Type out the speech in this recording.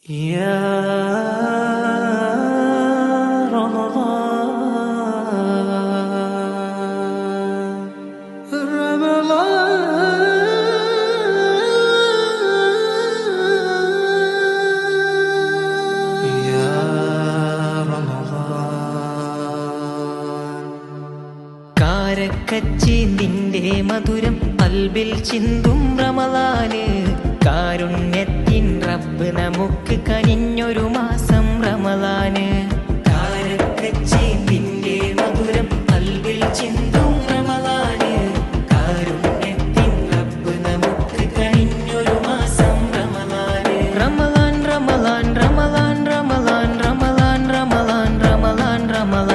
يا رمضان رمضان يا رمضان കാരക്കച്ചീന്തിന്റെ മധുരം പൽബിൽ ചിന്തും റമദാന് പ്രണയത്തിൻ റബ്ബ് നമുക്ക് കനിഞ്ഞൊരു മാസം റമലാന് കാരക്കച്ചേപ്പിന്റെ മധുരം കൽവിൽ ചിന്തും റമലാന് കാരുണ്യത്തിൻ റബ്ബ് നമുക്ക് കനിഞ്ഞൊരു മാസം റമലാന് റമലാൻ റമലാൻ റമലാൻ റമലാൻ റമലാൻ റമലാൻ റമലാൻ റമലാൻ